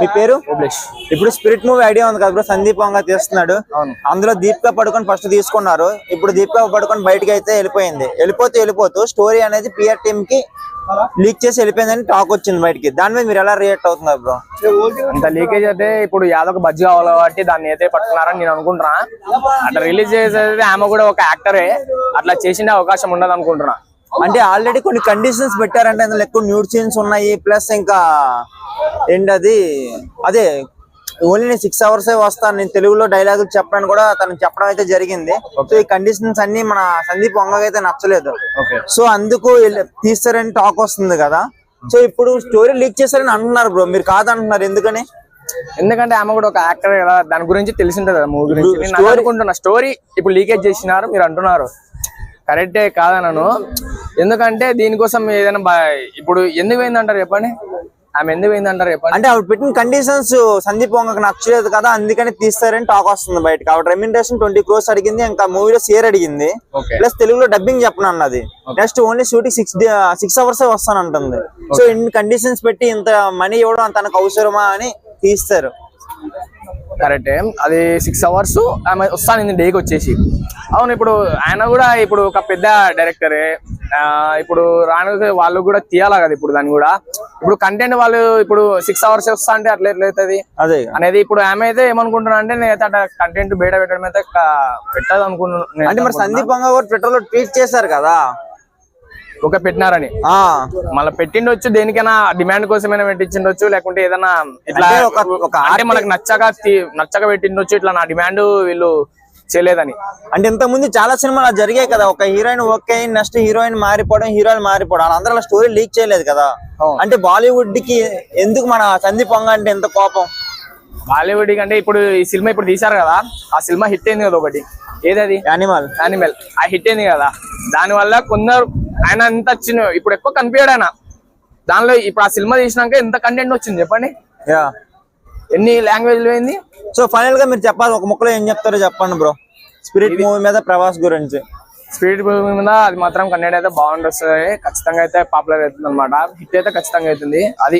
మీ పేరు? ఇప్పుడు spirit movie idea ఉంది కదా బ్రో సందీప్ వంగ తీస్తున్నాడు. అవును. అందులో దీపికా పడుకొని ఫస్ట్ తీసుకున్నారు. ఇప్పుడు దీపికా పడుకొని బయటకి అయితే వెళ్ళిపోయింది. వెళ్ళిపోతూ వెళ్ళిపోతూ స్టోరీ అనేది పిఆర్ టీమ్కి లీక్ చేసి వెళ్ళిపోయిందని టాక్ వచ్చింది బయటికి. దాని మీద మీరు ఎలా రియాక్ట్ అవుతున్నారు బ్రో అంత లీకేజ్ అయితే ఇప్పుడు యాదవ్ బజ్జి కావాలి కాబట్టి దాన్ని అయితే పట్టుకున్నారని నేను అనుకుంటున్నా. అట్లా రిలీజ్ చేసేది ఆమె కూడా ఒక యాక్టరే అట్లా చేసిన అవకాశం ఉండదు అనుకుంటున్నా. అంటే ఆల్రెడీ కొన్ని కండిషన్స్ పెట్టారంటే అందులో ఎక్కువ న్యూడ్ సీన్స్ ఉన్నాయి ప్లస్ ఇంకా ఏంటది అదే ఓన్లీ నేను సిక్స్ అవర్స్ వస్తాను నేను తెలుగులో డైలాగులు చెప్పడానికి కూడా తను చెప్పడం అయితే జరిగింది. సో ఈ కండిషన్స్ అన్ని మన సందీప్ వంగకి అయితే నచ్చలేదు. సో అందుకు తీస్తారని టాక్ వస్తుంది కదా. సో ఇప్పుడు స్టోరీ లీక్ చేస్తారని అంటున్నారు బ్రో మీరు కాదంటున్నారు ఎందుకని? ఎందుకంటే ఆమె కూడా ఒక యాక్టర్ కదా. దాని గురించి తెలిసింటది కదా మూవీ గురించి. నేను అదే అనుకుంటున్నా. స్టోరీ ఇప్పుడు లీకేజ్ చేసినారు మీరు అంటున్నారు. కరెక్టే కాదనను. ఎందుకంటే దీనికోసం ఏదైనా ఇప్పుడు ఎందుకు పోయిందంటారు చెప్పండి? ఆమె ఎందుకు పోయిందంటారు చెప్పండి. అంటే ఆవిడ పెట్టిన కండిషన్స్ సందీప్ వంగకి నచ్చలేదు కదా అందుకని తీస్తారని టాక్ వస్తుంది బయటకు. ఆవిడ రెమ్యూనరేషన్ ట్వంటీ క్రోర్స్ అడిగింది ఇంకా మూవీలో షేర్ అడిగింది. ప్లస్ తెలుగులో డబ్బింగ్ చెప్పను అన్నది. Next only shooting six six hours వస్తానంటుంది so ఇన్ని కండిషన్స్ పెట్టి ఇంత మనీ ఇవ్వడం తనకు అవసరమా అని తీస్తారు. కరెక్టే అది సిక్స్ అవర్స్ ఆమె వస్తాను డేకి వచ్చేసి. అవును ఇప్పుడు ఆయన కూడా ఇప్పుడు ఒక పెద్ద డైరెక్టరే ఇప్పుడు రాను వాళ్ళు కూడా తీయాలా కదా ఇప్పుడు దాన్ని కూడా? ఇప్పుడు కంటెంట్ వాళ్ళు ఇప్పుడు సిక్స్ అవర్స్ వస్తా అంటే అట్లా ఎట్లయితుంది అదే. అనేది ఇప్పుడు ఆమె అయితే ఏమనుకుంటున్నా అంటే నేనైతే అట్లా కంటెంట్ బయట పెట్టడం అయితే పెట్టదు అనుకుంటున్నాను అంటే మరి సందీప్ కూడా పెట్రోల్ ట్వీట్ చేశారు కదా? ఒక పెట్టినారని. మళ్ళీ పెట్టిండొచ్చు దేనికైనా డిమాండ్ కోసమైనా పెట్టించిండొచ్చు లేకుంటే ఏదైనా ఇట్లా మనకు నచ్చక నచ్చక పెట్టిండొచ్చు ఇట్లా నా డిమాండ్ వీళ్ళు చేయలేదని. అంటే ఇంత ముందు చాలా సినిమాలు జరిగాయి కదా. ఒక హీరోయిన్ ఓకే నెక్స్ట్ హీరోయిన్ మారిపోవడం హీరోయిన్ మారిపోవడం. వాళ్ళందరూ అలా స్టోరీ లీక్ చేయలేదు కదా. అంటే బాలీవుడ్కి ఎందుకు మన సందీప్ వంగ అంటే ఎంత కోపం? బాలీవుడ్ కంటే ఇప్పుడు ఈ సినిమా ఇప్పుడు తీశారు కదా. ఆ సినిమా హిట్ అయింది కదా ఒకటి. ఏదది? యానిమల్. యానిమల్. ఆ హిట్ అయింది కదా. దాని వల్ల కొందరు ఆయన ఎంత వచ్చిన ఇప్పుడు ఎక్కువ కనిపించాడు ఆయన. దానిలో ఇప్పుడు ఆ సినిమా తీసినాక ఎంత కంటెంట్ వచ్చింది చెప్పండి? ఎన్ని లాంగ్వేజ్ పోయింది సో ఫైనల్గా మీరు చెప్పాలి ఒక ముక్కలో ఏం చెప్తారో చెప్పండి బ్రో స్పిరిట్ మూవీ మీద ప్రభాస్ గురించి. స్పీడ్ మీద అది మాత్రం కంటెంట్ అయితే బాగుంటుంది ఖచ్చితంగా అయితే పాపులర్ అవుతుంది అనమాట హిట్ అయితే ఖచ్చితంగా అవుతుంది. అది